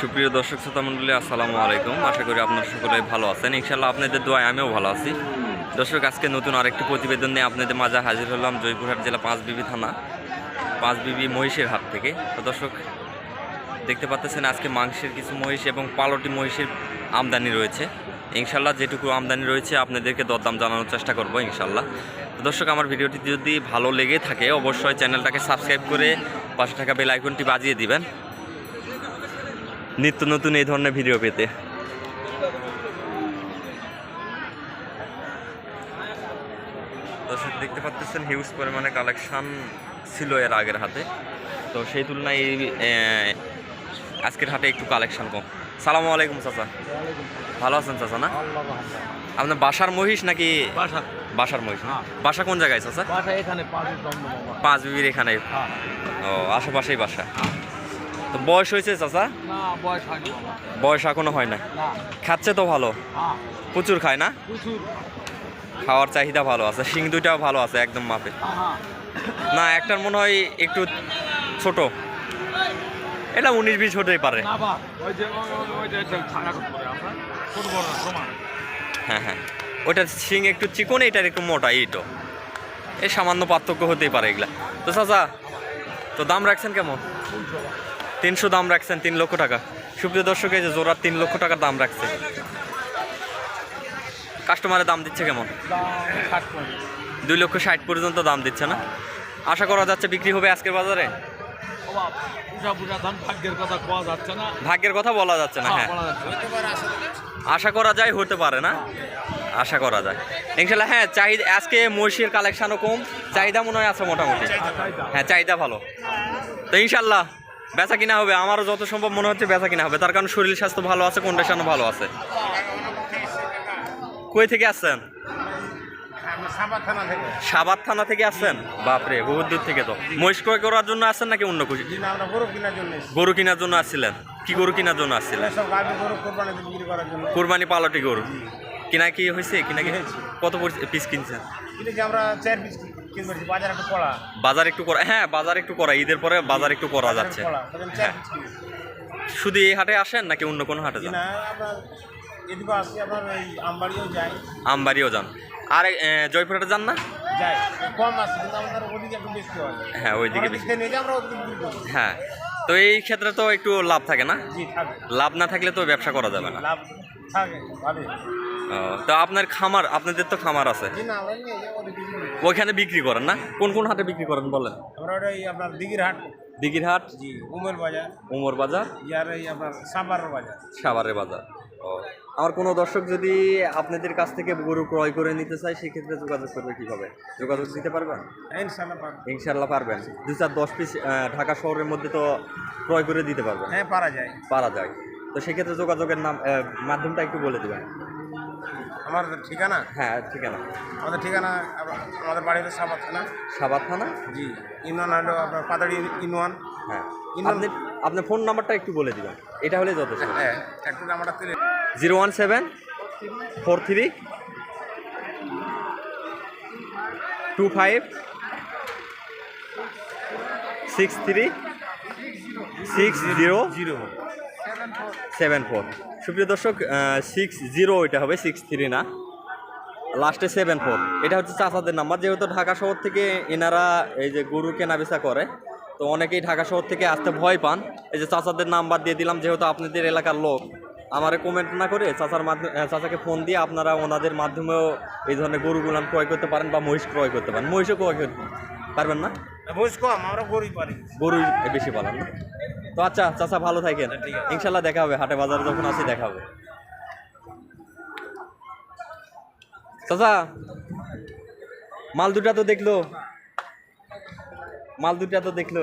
সুপ্রিয় দর্শক শ্রোতা মণ্ডলী, আসসালামু আলাইকুম। আশা করি আপনারা সকলে ভালো আছেন। ইনশাল্লাহ আপনাদের দোয়ায় আমিও ভালো আছি। দর্শক, আজকে নতুন আরেকটি প্রতিবেদন নিয়ে আপনাদের মাঝে হাজির হলাম জয়পুরহাট জেলা পাঁচবিবি থানা পাঁচবিবি মহিষের হাট থেকে। তো দর্শক, দেখতে পাচ্ছেন আজকে মাংসের কিছু মহিষ এবং পালটি মহিষের আমদানি রয়েছে। ইনশাল্লাহ যেটুকু আমদানি রয়েছে, আপনাদেরকে দরদাম জানানোর চেষ্টা করব ইনশাল্লাহ দর্শক, আমার ভিডিওটি যদি ভালো লেগে থাকে, অবশ্যই চ্যানেলটাকে সাবস্ক্রাইব করে পাশে থাকা বেল আইকনটি বাজিয়ে দিবেন। নিত্য নতুন এই ধরনের ভিডিও পেতে। দর্শক দেখতে পাচ্ছেন হিউজ পরিমাণে কালেকশন ছিল এর আগের হাতে। তো সেই তুলনায় এই আজকের হাটে একটু কালেকশন কম। সালামু আলাইকুম চাচা। ভালো আছেন চাচা না? আপনার বাসার মহিষ নাকি বাসা। বাসার মহিষ না? হ্যাঁ। বাসা কোন জায়গায় চাচা? পাঁচ বিবির এখানে। হ্যাঁ। ও আশেপাশেই বাসা। তো বয়স হয়েছে চাচা? বয়স এখনও হয় না। খাচ্ছে তো ভালো? হ্যাঁ। প্রচুর খায় না? খাওয়ার চাহিদা ভালো আছে শিং দুইটাও ভালো আছে একদম মাপে। হ্যাঁ না একটার মনে হয় একটু ছোট। এটা উনিশ বিশ হতেই পারে। হ্যাঁ হ্যাঁ। ওটার শিং একটু চিকন এটার একটু মোটা এইটো। এই সামান্য পার্থক্য হতেই পারে এগুলা। তো চাচা তো দাম রাখছেন কেমন? তিনশো দাম রাখছেন তিন লক্ষ টাকা। সুপ্রিয় দর্শক, এই যে জোড়ার তিন লক্ষ টাকার দাম রাখছে। কাস্টমারের দাম দিচ্ছে কেমন? দুই লক্ষ ষাট পর্যন্ত দাম দিচ্ছে না? আশা করা যাচ্ছে বিক্রি হবে আজকের বাজারে? ভাগ্যের কথা বলা যাচ্ছে না হ্যাঁ। আশা করা যায়, হতে পারে না? আশা করা যায়। ইনশাল্লাহ হ্যাঁ চাহিদা, আজকে মহিষের কালেকশনও কম, চাহিদা মনে হয় আছে মোটামুটি। হ্যাঁ চাহিদা ভালো। তো ইনশাল্লাহ বেচা কিনা হবে আমারও যত সম্ভব মনে হচ্ছে বেচা কিনা হবে। তার কারণ শরীর স্বাস্থ্য ভালো আছে কন্ডিশনও ভালো আছে। কই থেকে আসছেন? সাবাত থানা থেকে আসছেন? বাপরে বহুত দূর থেকে তো। মহিষ ক্রয় করার জন্য আসছেন নাকি অন্য কিছু গরু কেনার জন্য আসছিলেন? কি গরু কেনার জন্য আসছিলেন? কোরবানি পালটি গরু। কিনা কি হয়েছে? কিনা কি। কত পিস কিনছেন? আমরা চার পিস বাজার একটু করা হ্যাঁ বাজার একটু করা ঈদের পরে বাজার একটু করা যাচ্ছে। হ্যাঁ। শুধু এই হাটে আসেন নাকি অন্য কোনো হাটে যান? আমবাড়িও যান। আর জয়পুরহাটে যান না? হয়। হ্যাঁ ওইদিকে হ্যাঁ তো এই ক্ষেত্রে তো একটু লাভ থাকে না? লাভ না থাকলে তো ব্যবসা করা যাবে না। লাভ থাকে তো আপনার খামার আপনাদের তো খামার আছে। ওইখানে বিক্রি করেন না? কোন কোন হাটে বিক্রি করেন বলেন? আমরা ওই আপনার দিঘির হাট। দিঘির হাট জি উমের বাজার। উমর বাজার? ইয়ার এই আপনার সাবার বাজার। সাভারের বাজার। ও আমার কোনো দর্শক যদি আপনাদের কাছ থেকে গরু ক্রয় করে নিতে চায় সেক্ষেত্রে যোগাযোগ করবে কীভাবে? যোগাযোগ দিতে পারবেন? ইনশাল্লাহ পারবেন। দু চার দশ পিস ঢাকা শহরের মধ্যে তো ক্রয় করে দিতে পারবেন। হ্যাঁ পারা যায়। পারা যায়। তো সেক্ষেত্রে যোগাযোগের নাম মাধ্যমটা একটু বলে দেবেন। আমার ঠিকানা? হ্যাঁ ঠিকানা। আমাদের ঠিকানা আমাদের বাড়ি হলো সাবার থানা। সাবাত থানা? জি ইউনিয়ন হলো আপনার পাতাড়ি ইউনিয়ন। হ্যাঁ। আপনি আপনার ফোন নাম্বারটা একটু বলে দিবেন। এটা হলে যথেষ্ট। হ্যাঁ একটু নাম্বারটা zero one seven four three two five six three six zero zero. Seven four. সুপ্রিয় দর্শক সিক্স জিরো এটা হবে সিক্স থ্রি না। লাস্টে সেভেন ফোর এটা হচ্ছে চাচাদের নাম্বার যেহেতু ঢাকা শহর থেকে এনারা এই যে গরু কেনা বেচা করে তো অনেকেই ঢাকা শহর থেকে আসতে ভয় পান। এই যে চাচাদের নাম্বার দিয়ে দিলাম যেহেতু আপনাদের এলাকার লোক আমারে কমেন্ট না করে চাচার মাধ্যমে চাচাকে ফোন দিয়ে আপনারা ওনাদের মাধ্যমেও এই ধরনের গরুগুলান ক্রয় করতে পারেন বা মহিষ ক্রয় করতে পারেন। মহিষও ক্রয় করতে পারবেন না? বুঝ কম আমরা গরিব পারি গরুই বেশি পালান না? তো আচ্ছা চাচা ভালো থাকেন। ঠিক ইনশাল্লাহ দেখা হবে হাটে বাজারে যখন আসি দেখা হবে চাচা মাল দুটা তো দেখল। মাল দুটা তো দেখল।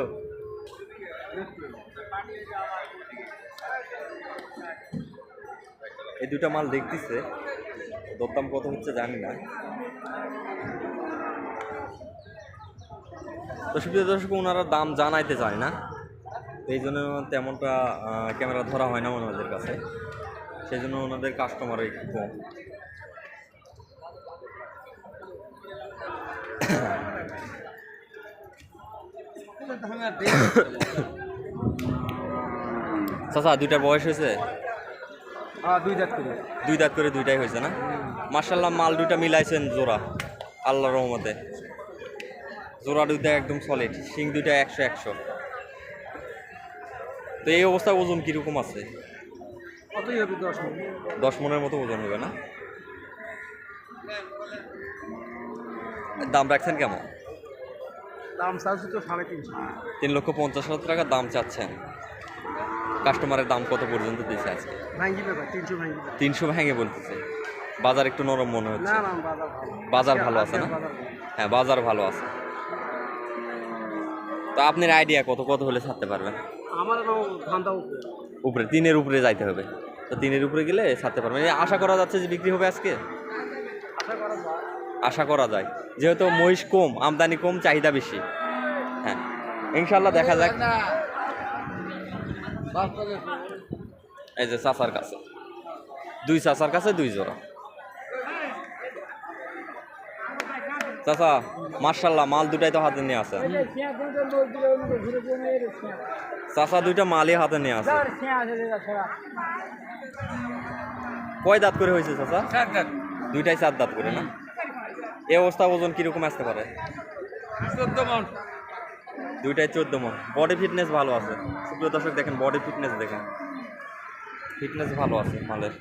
এই দুটা মাল দেখতেছে। দরদাম কত হচ্ছে জানি না। তো সুপ্রিয় দর্শক ওনারা দাম জানাইতে চায় না। এই জন্য তেমনটা ক্যামেরা ধরা হয় না ওনাদের কাছে। সেই জন্য ওনাদের কাস্টমার একটু কম। চাচা দুইটার বয়স হয়েছে? হ্যাঁ দুই জাত করি। দুই দাঁত করে দুইটাই হয়েছে না? মার্শাল্লাহ মাল দুইটা মিলাইছেন জোড়া আল্লাহ রহমতে। জোড়া দুইটা একদম সলিড শিং দুইটা একশো একশো। তো এই অবস্থায় ওজন কীরকম আছে? কতই হবে দশ মনের মতো ওজন হবে না? দাম রাখছেন কেমন? দাম চাচ্ছি তো সাড়ে তিনশো। তিন লক্ষ পঞ্চাশ হাজার টাকা দাম চাচ্ছেন। কাস্টমারের দাম কত পর্যন্ত দিয়েছে আজকে? তিনশো ভেঙে বলতেছে। বাজার একটু নরম মনে হচ্ছে। বাজার ভালো। আছে না? হ্যাঁ বাজার ভালো আছে। তো আপনার আইডিয়া কত? কত হলে ছাড়তে পারবেন? আমার উপরে। তিনের উপরে যাইতে হবে। তো তিনের উপরে গেলে ছাড়তে পারবেন এই আশা করা যাচ্ছে যে বিক্রি হবে আজকে? আশা করা যায়। আশা করা যায়। যেহেতু মহিষ কম আমদানি কম চাহিদা বেশি। হ্যাঁ ইনশাল্লাহ দেখা যাক। এই যে চাচার কাছে। দুই চাচার কাছে দুই জোড়া। চাচা মার্শাল্লাহ মাল দুটাই তো হাতে নিয়ে আছে। চাচা দুইটা মালই হাতে নিয়ে আছে। কয় দাঁত করে হয়েছে চাচা? দুইটাই চার দাঁত করে না? এই অবস্থা ওজন কীরকম আসতে পারে? দুইটাই চোদ্দ মন। বডি ফিটনেস ভালো আছে। সুপ্রিয় দর্শক দেখেন বডি ফিটনেস দেখেন। ফিটনেস ভালো আছে মালের।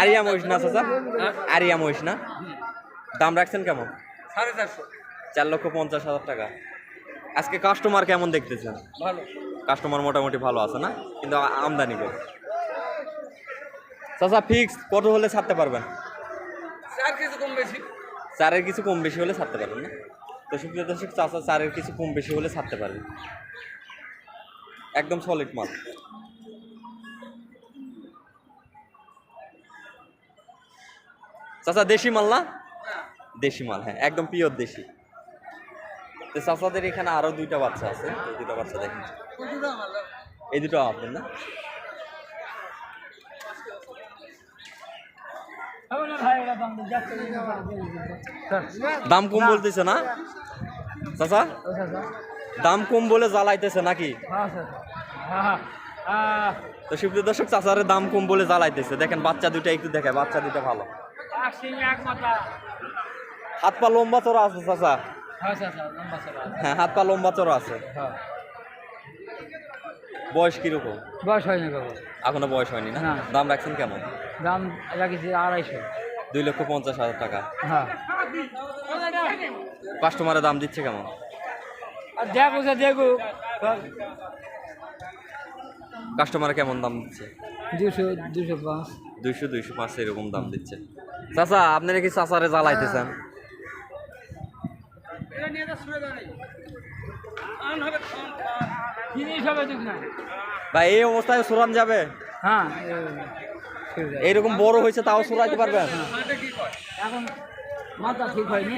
আরিয়া মহিষ না চাচা আরিয়া মহিষ না? দাম রাখছেন কেমন? সাড়ে চারশো। চার লক্ষ পঞ্চাশ হাজার টাকা। আজকে কাস্টমার কেমন দেখতেছেন? ভালো। কাস্টমার মোটামুটি ভালো আছে না? কিন্তু আমদানি কম। চাচা ফিক্স কত হলে ছাড়তে পারবেন? চার কিছু কম বেশি। চারের কিছু কম বেশি হলে ছাড়তে পারবেন না? তো সুপ্রিয় দর্শক চাচা চারের কিছু কম বেশি হলে ছাড়তে পারবেন। একদম সলিড মাল। চাচা দেশি মাল না? দেশি মাল হ্যাঁ একদম পিওর দেশি। চাচাদের এখানে আরও দুইটা বাচ্চা আছে। এই দুটো বাচ্চা দেখেন। এই দুটো আপনার না? দাম কম বলতেছে না? চাচা? দাম কম বলে জ্বালাইতেছে নাকি? তো সুপ্রিয় দর্শক চাচারের দাম কম বলে জ্বালাইতেছে। দেখেন বাচ্চা দুটা একটু দেখে বাচ্চা দুটা ভালো। হাত পা লম্বা চড়া আছে চাচা। হ্যাঁ হাত পা লম্বা চড়া আছে। বয়স কীরকম? বয়স হয়নি বাবু। এখনও বয়স হয়নি না। দাম রাখছেন কেমন? দাম লাগিয়েছি আড়াইশো। দুই লক্ষ পঞ্চাশ হাজার টাকা। হ্যাঁ। কাস্টমারের দাম দিচ্ছে কেমন? দেখো দেখো কাস্টমার কেমন দাম দিচ্ছে? দুশো দুশো পাঁচ। দুইশো দুইশো পাঁচ এরকম দাম দিচ্ছে। চাচা আপনারা কি চাচারে জ্বালাইতেছেন? ভাই এই অবস্থায় সুরান যাবে? হ্যাঁ এইরকম বড় হয়েছে তাও সুরাইতে পারবেন? এখন হয়নি।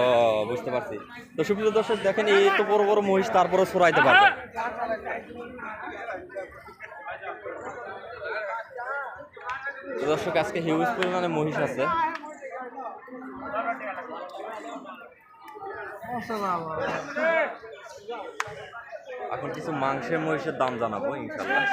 ও বুঝতে পারছি। তো সুপ্রিয় দর্শক দেখেন এই তো বড় বড় মহিষ তারপরে সুরাইতে পারবে তো দর্শক, আজকে হিউজ পরিমাণে মহিষ আছে। এখন কিছু মাংসের মহিষের দাম জানাব ইনশাল্লাহ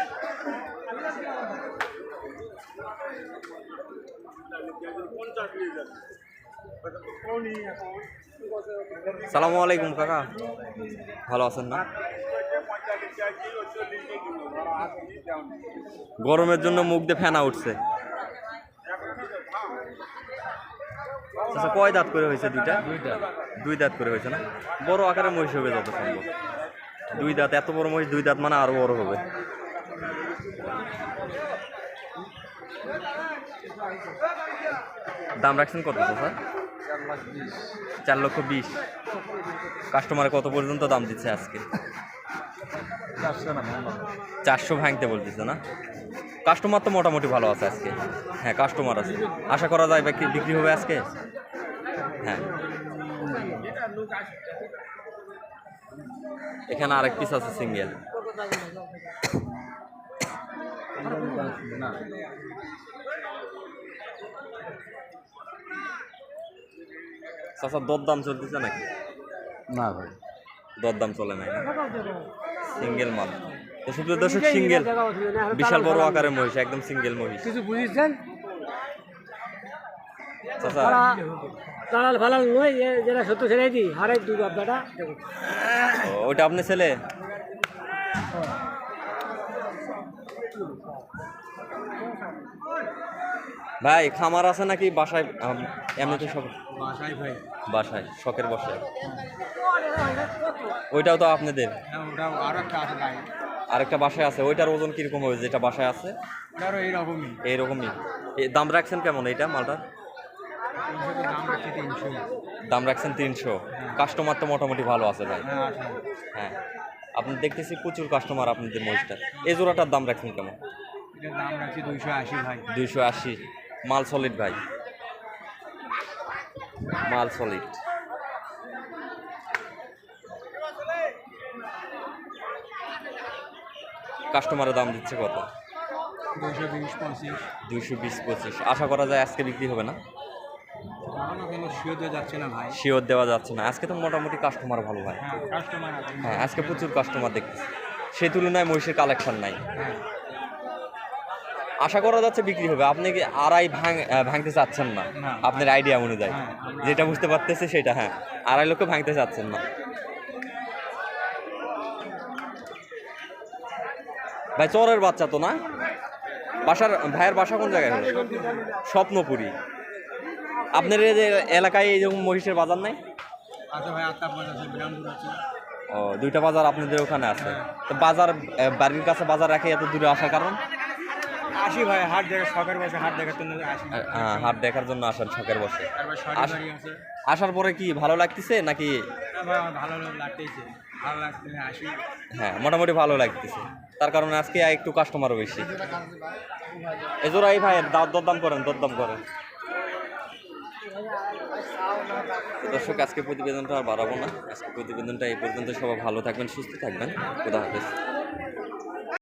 সালামু আলাইকুম, কাকা। ভালো আছেন না? গরমের জন্য মুখ দিয়ে ফেনা উঠছে। আচ্ছা কয় দাঁত করে হয়েছে দুইটা? দুই দাঁত করে হয়েছে না? বড় আকারে মহিষ হবে যত সম্ভব। দুই দাঁত, এত বড় মহিষ, দুই দাঁত মানে আরও বড় হবে। দাম রাখছেন কত স্যার? চার লক্ষ বিশ। কাস্টমার কত পর্যন্ত দাম দিচ্ছে আজকে? চারশো ভাঙতে বলতেছে না? কাস্টমার তো মোটামুটি ভালো আছে আজকে। হ্যাঁ কাস্টমার আছে। আশা করা যায় বিক্রি হবে আজকে? হ্যাঁ। এখানে আরেক পিস আছে সিঙ্গেল। চাচা দর চলতেছে নাকি? না ভাই। দরদাম চলে নাই সিঙ্গেল মাল। তো সুপ্রিয় দর্শক সিঙ্গেল। বিশাল বড় আকারের মহিষ একদম সিঙ্গেল মহিষ। কিছু বুঝেছেন? চাচা দালাল ফালাল নয় সত্য ছেড়ে দিই হারাই দু বাপটা দেখো। ও, ওইটা আপনি ছেলে? ভাই খামার আছে নাকি বাসায়? এমনিতে সব বাসায় ভাই। বাসায় শখের বসায়। ওইটাও তো আপনাদের? হ্যাঁ একটা আরেকটা বাসায় আছে ওইটার ওজন কীরকম হবে যেটা বাসায় আছে? এইরকমই। এইরকমই। দাম রাখছেন কেমন এইটা তো দাম রাখছেন তিনশো। কাস্টমার তো মোটামুটি ভালো আছে ভাই। হ্যাঁ হ্যাঁ। আপনি দেখতেছি প্রচুর কাস্টমার আপনাদের মহিষটার এই জোড়াটার দাম রাখছেন কেমন? দাম রাখছি দুইশো আশি ভাই। দুইশো আশি। মাল সলিড ভাই। মাল সলিড কাস্টমারের দাম দিচ্ছে কত? দুইশো বিশ পঁচিশ। আশা করা যায় আজকে বিক্রি হবে না এখনও কোনো শিও দেওয়া যাচ্ছে না ভাই শিওর দেওয়া যাচ্ছে না আজকে তো মোটামুটি কাস্টমার ভালো ভাই। হ্যাঁ হ্যাঁ আজকে প্রচুর কাস্টমার দেখতেছি। সেই তুলনায় মহিষের কালেকশন নাই। হ্যাঁ। আশা করা যাচ্ছে বিক্রি হবে। আপনি কি আড়াই ভাঙ ভাঙতে চাচ্ছেন না। আপনার আইডিয়া অনুযায়ী। হ্যাঁ, যেটা বুঝতে পারতেছে সেটা হ্যাঁ। আড়াই লক্ষ ভাঙতে চাচ্ছেন না। ভাই চরের বাচ্চা তো না? বাসার ভাইয়ের বাসা কোন জায়গায়? স্বপ্নপুরি। আপনার এই এলাকায় এইরকম মহিষের বাজার নাই? আচ্ছা ও দুইটা বাজার আপনাদের ওখানে আছে। তো বাজার বাড়ির কাছে বাজার রাখে এত দূরে আসার কারণ? আসি ভাই হাট দেখা শখের বসে হাট দেখার জন্য আসি। হ্যাঁ, হাট দেখার জন্য আসেন শখের বসে। আসার পরে কি ভালো লাগতেছে নাকি? ভালো ভালো আসি। হ্যাঁ মোটামুটি ভালো লাগতেছে। তার কারণে আজকে একটু কাস্টমারও বেশি। এজোড়াই ভাই। দাম দরদাম করেন দরদাম করেন। দর্শক আজকে প্রতিবেদনটা আর বাড়াবো না। আজকে প্রতিবেদনটা এই পর্যন্ত। সবাই ভালো থাকবেন, সুস্থ থাকবেন। খুদা হাফেজ।